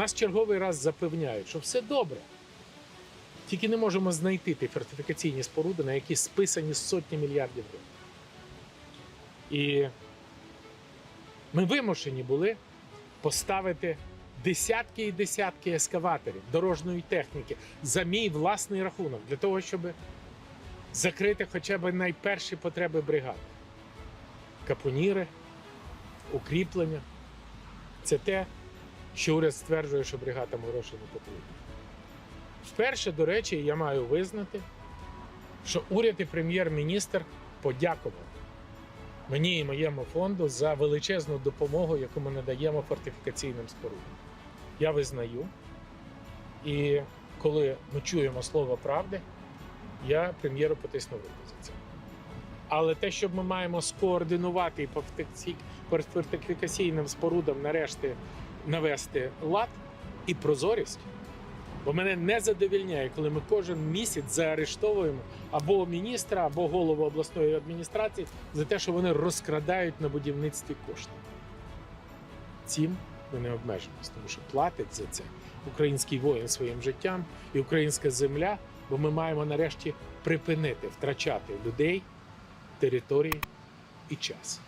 Нас черговий раз запевняють, що все добре. Тільки не можемо знайти ті фортифікаційні споруди, на які списані сотні мільярдів гривень. І ми вимушені були поставити десятки і десятки ескаваторів, дорожньої техніки за мій власний рахунок, для того, щоб закрити хоча б найперші потреби бригади. Капоніри, укріплення. Це те, що уряд стверджує, що бригадам грошей не потрібно. Вперше, до речі, я маю визнати, що уряд і прем'єр-міністр подякував мені і моєму фонду за величезну допомогу, яку ми надаємо фортифікаційним спорудам. Я визнаю. І коли ми чуємо слово правди, я прем'єру потиснув руку за це. Але те, що ми маємо скоординувати по фортифікаційним спорудам нарешті навести лад і прозорість, бо мене не задовільняє, коли ми кожен місяць заарештовуємо або міністра, або голову обласної адміністрації за те, що вони розкрадають на будівництві кошти. Цим ми не обмежимося, тому що платить за це український воїн своїм життям і українська земля, бо ми маємо нарешті припинити втрачати людей, території і час.